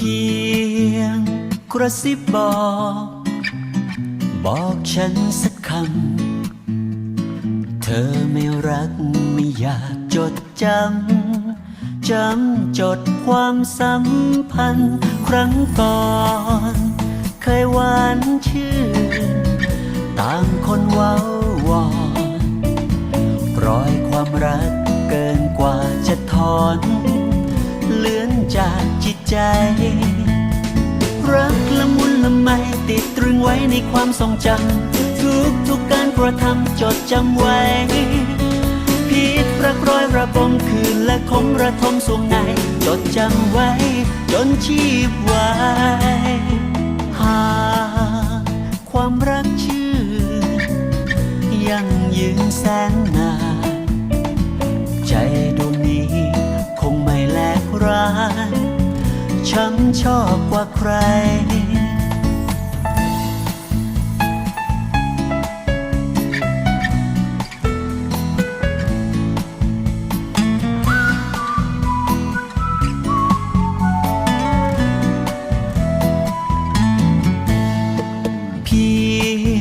พียงกระซิบบอก บอกฉันสักคำ เธอไม่รักไม่อยากจดจำจำจดความสัมพันธ์ ครั้งก่อน เคยหวานชื่น ต่างคนเว้าวอนปล่อยความรักเกินกว่าจะถอนเลือน จากจิตใจ รักละมุนละไมติดตรึงไว้ในความทรงจำทุกทุกการกระทำจดจำไว้ผิดรักร้อยระบมคืนและคมระทมสวงในจดจำไว้ จนชีพไว้หาความรักชื่นยังยืนแสนนานใจ ร้านช้ำชอบกว่าใคร เพี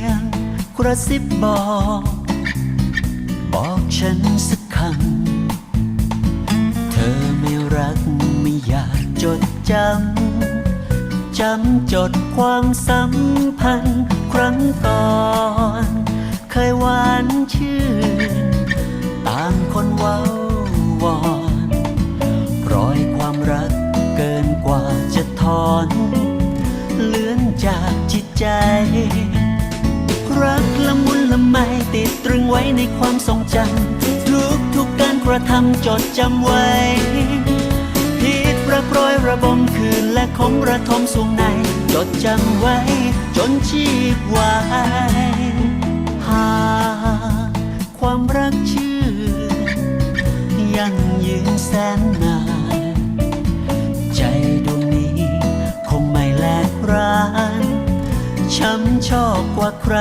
ยงกระซิบบอก บอกฉันสักคำ ดจำ จำจดความสัมพันธ์ครั้งก่อน เคยหวานชื่น ต่างคนเว้าวอนปล่อยความรักเกินกว่าจะถอน เลือนจากจิตใจ รักละมุนละไมติดตรึงไว้ในความทรงจำทุกทุกการกระทำจดจำไว้ รักร้อยระบมคืนและคมระทมสวงใน จดจำไว้ จนชีพไว้หาความรักชื่นยังยืนแสนนาน ใจดวงนี้คงไม่แลกร้าน ช้ำชอบกว่าใคร